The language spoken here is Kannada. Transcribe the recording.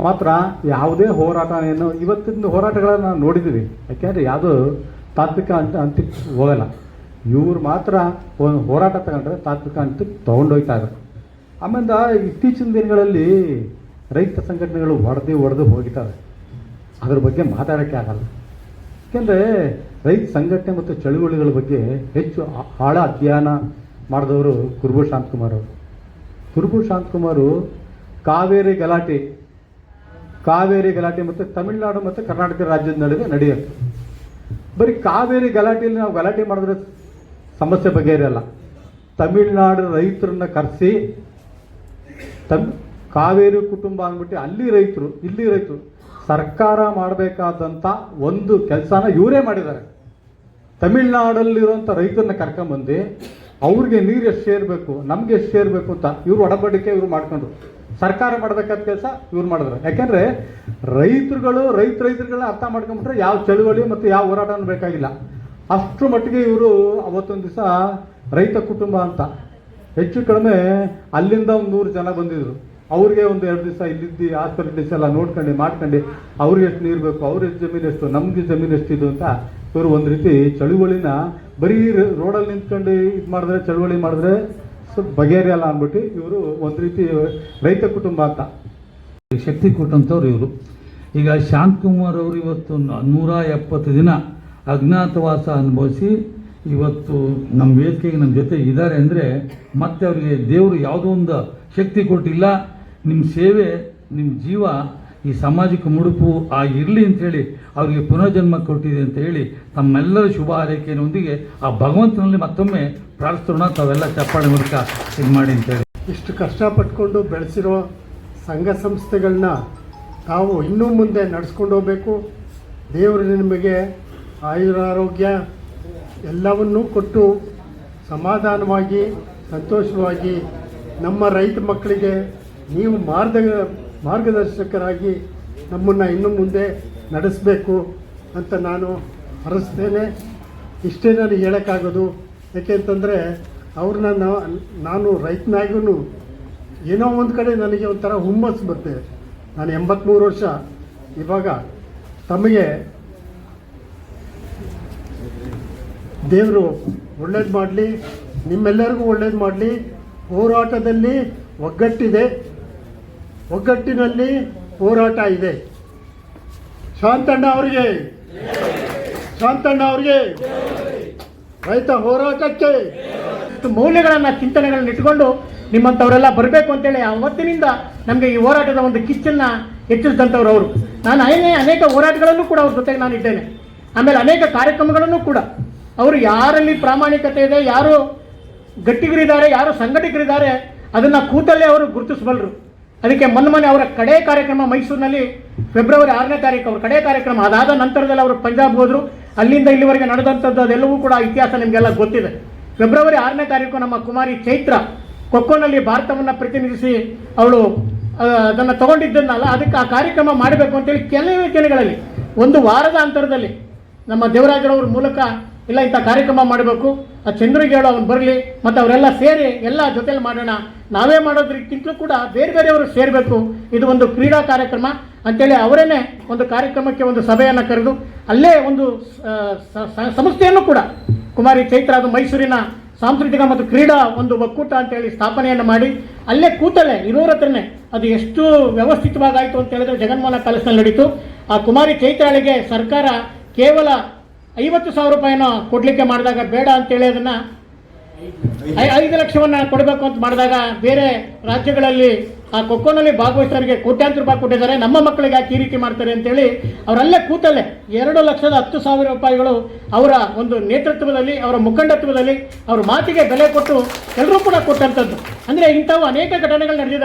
ಮಾತ್ರ ಯಾವುದೇ ಹೋರಾಟ ಏನು ಇವತ್ತಿನ ಹೋರಾಟಗಳನ್ನು ನಾವು ನೋಡಿದ್ದೀವಿ. ಯಾಕೆಂದರೆ ಯಾವುದು ತಾತ್ವಿಕ ಅಂತ ಅಂತ ಹೋಗಲ್ಲ. ಇವರು ಮಾತ್ರ ಒಂದು ಹೋರಾಟ ತಗೊಂಡ್ರೆ ತಾತ್ವಿಕ ಅಂತ ತೊಗೊಂಡೋಗ್ತಾ ಇದ್ದಾರೆ. ಆಮೇಲೆ ಇತ್ತೀಚಿನ ದಿನಗಳಲ್ಲಿ ರೈತ ಸಂಘಟನೆಗಳು ಹೊಡೆದು ಹೊಡೆದು ಹೋಗಿದ್ದಾರೆ ಅದ್ರ ಬಗ್ಗೆ ಮಾತಾಡೋಕ್ಕೆ ಆಗಲ್ಲ. ಯಾಕೆಂದರೆ ರೈತ ಸಂಘಟನೆ ಮತ್ತು ಚಳುವಳಿಗಳ ಬಗ್ಗೆ ಹೆಚ್ಚು ಆಳ ಅಧ್ಯಯನ ಮಾಡಿದವರು ಕುರುಬು ಶಾಂತಕುಮಾರ್ ಅವರು. ಕುರುಬು ಶಾಂತಕುಮಾರು ಕಾವೇರಿ ಗಲಾಟೆ ಕಾವೇರಿ ಗಲಾಟೆ ಮತ್ತು ತಮಿಳುನಾಡು ಮತ್ತು ಕರ್ನಾಟಕ ರಾಜ್ಯದ ನಡುವೆ ನಡೆಯುತ್ತೆ. ಬರೀ ಕಾವೇರಿ ಗಲಾಟೆಯಲ್ಲಿ ನಾವು ಗಲಾಟೆ ಮಾಡಿದ್ರೆ ಸಮಸ್ಯೆ ಬಗ್ಗೆ ಇರಲ್ಲ. ತಮಿಳುನಾಡು ರೈತರನ್ನ ಕರೆಸಿ, ತಮ್ ಕಾವೇರಿ ಕುಟುಂಬ ಅಂದ್ಬಿಟ್ಟು ಅಲ್ಲಿ ರೈತರು, ಇಲ್ಲಿ ರೈತರು, ಸರ್ಕಾರ ಮಾಡಬೇಕಾದಂಥ ಒಂದು ಕೆಲಸನ ಇವರೇ ಮಾಡಿದ್ದಾರೆ. ತಮಿಳ್ನಾಡಲ್ಲಿರುವಂಥ ರೈತರನ್ನ ಕರ್ಕೊಂಬಂದು ಅವ್ರಿಗೆ ನೀರು ಎಷ್ಟು ಸೇರಬೇಕು, ನಮ್ಗೆ ಎಷ್ಟು ಸೇರಬೇಕು ಅಂತ ಇವರು ಒಡಬಡಿಕೆ ಇವರು ಮಾಡ್ಕೊಂಡ್ರು. ಸರ್ಕಾರ ಮಾಡಬೇಕಾದ ಕೆಲಸ ಇವ್ರು ಮಾಡಿದ್ರು. ಯಾಕೆಂದ್ರೆ ರೈತರುಗಳು, ರೈತ ರೈತರುಗಳನ್ನ ಅರ್ಥ ಮಾಡ್ಕೊಂಡ್ಬಿಟ್ರೆ ಯಾವ ಚಳುವಳಿ ಮತ್ತು ಯಾವ ಹೋರಾಟನೂ ಬೇಕಾಗಿಲ್ಲ. ಅಷ್ಟು ಮಟ್ಟಿಗೆ ಇವರು ಅವತ್ತೊಂದು ದಿವಸ ರೈತ ಕುಟುಂಬ ಅಂತ ಹೆಚ್ಚು ಕಡಿಮೆ ಅಲ್ಲಿಂದ ಒಂದು ನೂರು ಜನ ಬಂದಿದ್ರು. ಅವ್ರಿಗೆ ಒಂದು ಎರಡು ದಿವಸ ಇಲ್ಲಿದ್ದು ಹಾಸ್ಪಿಟಲ್ಸ್ ಎಲ್ಲ ನೋಡ್ಕೊಂಡು, ಮಾಡ್ಕೊಂಡು, ಅವ್ರಿಗೆ ಎಷ್ಟು ನೀರು ಬೇಕು, ಅವ್ರ ಎಷ್ಟು ಜಮೀನು ಎಷ್ಟು, ನಮಗೆ ಜಮೀನು ಎಷ್ಟಿದು ಅಂತ ಇವರು ಒಂದು ರೀತಿ ಚಳುವಳಿನ ಬರೀ ರೋಡಲ್ಲಿ ನಿಂತ್ಕೊಂಡು ಇದು ಮಾಡಿದ್ರೆ, ಚಳುವಳಿ ಮಾಡಿದ್ರೆ ಸ್ವಲ್ಪ ಬಗೆಹರಿಯಲ್ಲ ಅಂದ್ಬಿಟ್ಟು ಇವರು ಒಂದು ರೀತಿ ರೈತ ಕುಟುಂಬ ಅಂತ. ಶಕ್ತಿ ಕೊಟ್ಟಂಥವ್ರು ಇವರು. ಈಗ ಶಾಂತಕುಮಾರ್ ಅವರು ಇವತ್ತು ನೂರ ಎಪ್ಪತ್ತು ದಿನ ಅಜ್ಞಾತವಾಸ ಅನುಭವಿಸಿ ಇವತ್ತು ನಮ್ಮ ವೇದಿಕೆಗೆ ನಮ್ಮ ಜೊತೆ ಇದ್ದಾರೆ ಅಂದರೆ ಮತ್ತೆ ಅವರಿಗೆ ದೇವರು ಯಾವುದೋ ಒಂದು ಶಕ್ತಿ ಕೊಟ್ಟಿಲ್ಲ. ನಿಮ್ಮ ಸೇವೆ ನಿಮ್ಮ ಜೀವ ಈ ಸಾಮಾಜಿಕ ಮುಡುಪು ಆ ಇರಲಿ ಅಂತೇಳಿ ಅವರಿಗೆ ಪುನರ್ಜನ್ಮ ಕೊಟ್ಟಿದೆ ಅಂತ ಹೇಳಿ ತಮ್ಮೆಲ್ಲರ ಶುಭ ಹಾರೈಕೆಯೊಂದಿಗೆ ಆ ಭಗವಂತನಲ್ಲಿ ಮತ್ತೊಮ್ಮೆ ಪ್ರಾರ್ಥಿಸೋಣ. ತಾವೆಲ್ಲ ಚಪ್ಪಾಳೆ ಮೂಲಕ ಇದು ಮಾಡಿ ಅಂತೇಳಿ ಇಷ್ಟು ಕಷ್ಟಪಟ್ಟುಕೊಂಡು ಬೆಳೆಸಿರೋ ಸಂಘ ಸಂಸ್ಥೆಗಳನ್ನ ತಾವು ಇನ್ನೂ ಮುಂದೆ ನಡೆಸ್ಕೊಂಡು ಹೋಗಬೇಕು. ದೇವರು ನಿಮಗೆ ಆಯುರಾರೋಗ್ಯ ಎಲ್ಲವನ್ನೂ ಕೊಟ್ಟು ಸಮಾಧಾನವಾಗಿ, ಸಂತೋಷವಾಗಿ ನಮ್ಮ ರೈತ ಮಕ್ಕಳಿಗೆ ನೀವು ಮಾರ್ಗ ಮಾರ್ಗದರ್ಶಕರಾಗಿ ನಮ್ಮನ್ನು ಇನ್ನು ಮುಂದೆ ನಡೆಸಬೇಕು ಅಂತ ನಾನು ಹರಸ್ತೇನೆ. ಇಷ್ಟೇ ನಾನು ಹೇಳೋಕ್ಕಾಗೋದು. ಯಾಕೆಂತಂದರೆ ಅವ್ರನ್ನ ನಾನು ರೈತನಾಗೂ ಏನೋ ಒಂದು ಕಡೆ ನನಗೆ ಒಂಥರ ಹುಮ್ಮಸ್ಸು ಬರ್ತದೆ. ನಾನು ಎಂಬತ್ತ್ಮೂರು ವರ್ಷ ಇವಾಗ ತಮಗೆ ದೇವರು ಒಳ್ಳೇದು ಮಾಡಲಿ, ನಿಮ್ಮೆಲ್ಲರಿಗೂ ಒಳ್ಳೇದು ಮಾಡಲಿ, ಹೋರಾಟದಲ್ಲಿ ಒಗ್ಗಟ್ಟಿದೆ. ಒಗ್ಗಟ್ಟಿನಲ್ಲಿ ಹೋರಾಟ ಇದೆ. ಶಾಂತಣ್ಣ ಅವರಿಗೆ. ಶಾಂತಣ್ಣ ಅವರಿಗೆ. ರೈತ ಹೋರಾಟಕ್ಕೆ ಮೌಲ್ಯಗಳನ್ನು ಚಿಂತನೆಗಳನ್ನ ಇಟ್ಕೊಂಡು ನಿಮ್ಮಂಥವರೆಲ್ಲ ಬರಬೇಕು ಅಂತೇಳಿ ಅವತ್ತಿನಿಂದ ನಮಗೆ ಈ ಹೋರಾಟದ ಒಂದು ಕಿಚ್ಚನ್ನ ಹೆಚ್ಚಿಸಿದಂಥವ್ರು ಅವರು. ನಾನು ಅನೇಕ ಅನೇಕ ಹೋರಾಟಗಳಲ್ಲೂ ಕೂಡ ಅವ್ರ ಜೊತೆಗೆ ನಾನು ಇದ್ದೇನೆ. ಆಮೇಲೆ ಅನೇಕ ಕಾರ್ಯಕ್ರಮಗಳನ್ನು ಕೂಡ. ಅವರು ಯಾರಲ್ಲಿ ಪ್ರಾಮಾಣಿಕತೆ ಇದೆ, ಯಾರು ಗಟ್ಟಿಗರಿದ್ದಾರೆ, ಯಾರು ಸಂಘಟಕರಿದ್ದಾರೆ ಅದನ್ನು ಕೂತಲ್ಲೇ ಅವರು ಗುರುತಿಸಬಲ್ಲರು ಅದಕ್ಕೆ ಮೊನ್ನೆ ಅವರ ಕಡೆ ಕಾರ್ಯಕ್ರಮ ಮೈಸೂರಿನಲ್ಲಿ ಫೆಬ್ರವರಿ ಆರನೇ ತಾರೀಕು ಅವರ ಕಡೆ ಕಾರ್ಯಕ್ರಮ ಅದಾದ ನಂತರದಲ್ಲಿ ಅವರು ಪಂಜಾಬ್ ಹೋದ್ರು. ಅಲ್ಲಿಂದ ಇಲ್ಲಿವರೆಗೆ ನಡೆದಂಥದ್ದು ಅದೆಲ್ಲವೂ ಕೂಡ ಇತಿಹಾಸ ನಿಮಗೆಲ್ಲ ಗೊತ್ತಿದೆ. ಫೆಬ್ರವರಿ ಆರನೇ ತಾರೀಕು ನಮ್ಮ ಕುಮಾರಿ ಚೈತ್ರ ಕೊಕ್ಕೋನಲ್ಲಿ ಭಾರತವನ್ನು ಪ್ರತಿನಿಧಿಸಿ ಅವಳು ಅದನ್ನು ತಗೊಂಡಿದ್ದನ್ನಲ್ಲ, ಅದಕ್ಕೆ ಆ ಕಾರ್ಯಕ್ರಮ ಮಾಡಬೇಕು ಅಂತೇಳಿ ಕೆಲವೇ ದಿನಗಳಲ್ಲಿ ಒಂದು ವಾರದ ಅಂತರದಲ್ಲಿ ನಮ್ಮ ದೇವರಾಜರವ್ರ ಮೂಲಕ ಇಲ್ಲ, ಇಂಥ ಕಾರ್ಯಕ್ರಮ ಮಾಡಬೇಕು. ಆ ಚಂದ್ರಿಗೆ ಹೇಳೋ, ಅವ್ನು ಬರಲಿ, ಮತ್ತು ಅವರೆಲ್ಲ ಸೇರಿ ಎಲ್ಲ ಜೊತೆಲಿ ಮಾಡೋಣ. ನಾವೇ ಮಾಡೋದ್ರಕ್ಕಿಂತಲೂ ಕೂಡ ಬೇರೆ ಬೇರೆಯವರು ಸೇರಬೇಕು. ಇದು ಒಂದು ಕ್ರೀಡಾ ಕಾರ್ಯಕ್ರಮ. ಅಂತೇಳಿ ಅವರೇನೆ ಒಂದು ಕಾರ್ಯಕ್ರಮಕ್ಕೆ ಒಂದು ಸಭೆಯನ್ನು ಕರೆದು, ಅಲ್ಲೇ ಒಂದು ಸಂಸ್ಥೆಯನ್ನು ಕೂಡ, ಕುಮಾರಿ ಚೈತ್ರ ಅದು ಮೈಸೂರಿನ ಸಾಂಸ್ಕೃತಿಕ ಮತ್ತು ಕ್ರೀಡಾ ಒಂದು ಒಕ್ಕೂಟ ಅಂತೇಳಿ ಸ್ಥಾಪನೆಯನ್ನು ಮಾಡಿ, ಅಲ್ಲೇ ಕೂತಲೇ ಇರೋರ ಹತ್ರನೇ ಅದು ಎಷ್ಟು ವ್ಯವಸ್ಥಿತವಾಗಾಯಿತು ಅಂತ ಹೇಳಿದ್ರೆ ಜಗನ್ಮೋಹನ ಪ್ಯಾಲೇಸ್ನಲ್ಲಿ ನಡೀತು. ಆ ಕುಮಾರಿ ಚೈತ್ರಾಳಿಗೆ ಸರ್ಕಾರ ಕೇವಲ ಐವತ್ತು ಸಾವಿರ ರೂಪಾಯಿನ ಕೊಡಲಿಕ್ಕೆ ಮಾಡಿದಾಗ ಬೇಡ ಅಂತೇಳಿ ಅದನ್ನು ಐದು ಲಕ್ಷವನ್ನ ಕೊಡಬೇಕು ಅಂತ ಮಾಡಿದಾಗ ಬೇರೆ ರಾಜ್ಯಗಳಲ್ಲಿ ಆ ಖೋಖೋನಲ್ಲಿ ಭಾಗವಹಿಸೋರಿಗೆ ಕೋಟ್ಯಾಂತರ ರೂಪಾಯಿ ಕೊಟ್ಟಿದ್ದಾರೆ. ನಮ್ಮ ಮಕ್ಕಳಿಗೆ ಯಾಕೆ ಈ ರೀತಿ ಮಾಡ್ತಾರೆ ಅಂತೇಳಿ ಅವರಲ್ಲೇ ಕೂತಲ್ಲೇ ಎರಡು ಲಕ್ಷದ ಹತ್ತು ಸಾವಿರ ರೂಪಾಯಿಗಳು ಅವರ ಒಂದು ನೇತೃತ್ವದಲ್ಲಿ, ಅವರ ಮುಖಂಡತ್ವದಲ್ಲಿ, ಅವರ ಮಾತಿಗೆ ಬೆಲೆ ಕೊಟ್ಟು ಎಲ್ಲರೂ ಕೂಡ ಕೊಟ್ಟಂಥದ್ದು. ಅಂದರೆ ಇಂಥವು ಅನೇಕ ಘಟನೆಗಳು ನಡೆದಿದೆ.